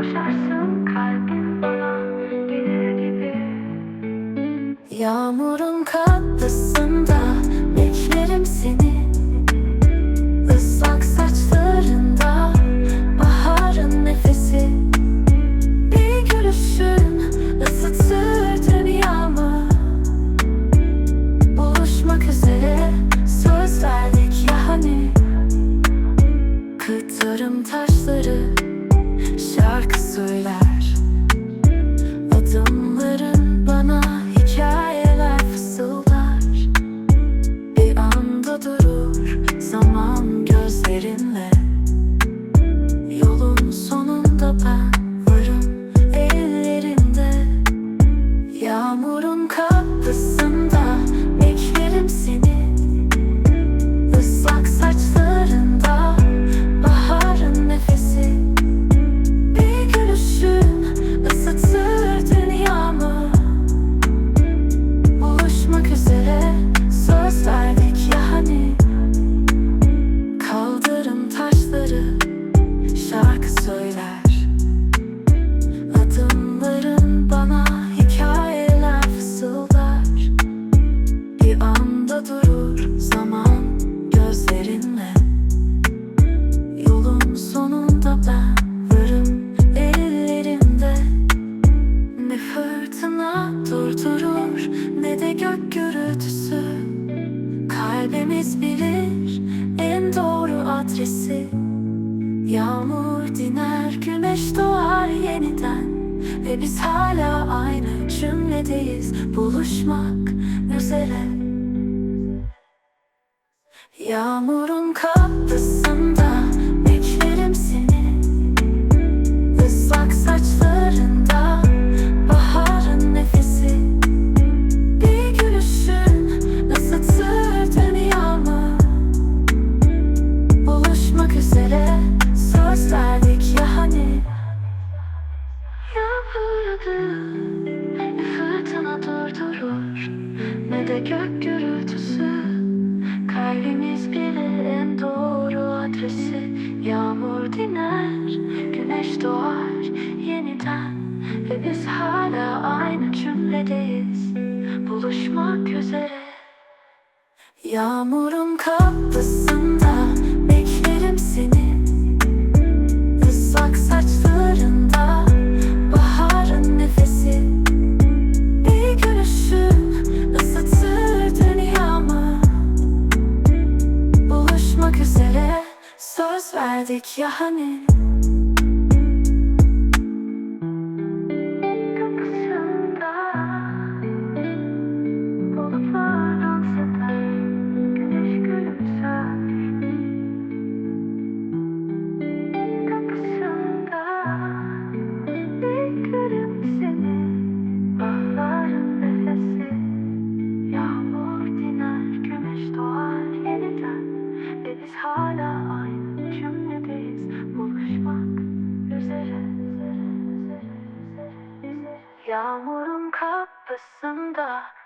Koşarsın kalbin bana gelir gibi. Yağmurun kapısında beklerim seni. Islak saçlarında baharın nefesi. Bir gülüşün ısıtır dünyamı Buluşmak üzere söz verdik ya hani. Kıtırım taşları şarkı söyler Kalbimiz bilir en doğru adresi. Yağmur diner, güneş doğar yeniden. Ve biz hala aynı cümledeyiz. Buluşmak üzere. Yağmurun kapısında ne fırtına durdurur. Ne de gök gürültüsü. Kalbimiz bilir en doğru adresi. Yağmur diner, güneş doğar yeniden. Ve biz hala aynı cümledeyiz. Buluşmak üzere. Yağmurun kapısında söz verdik ya hani 야무른 카페 쓴다.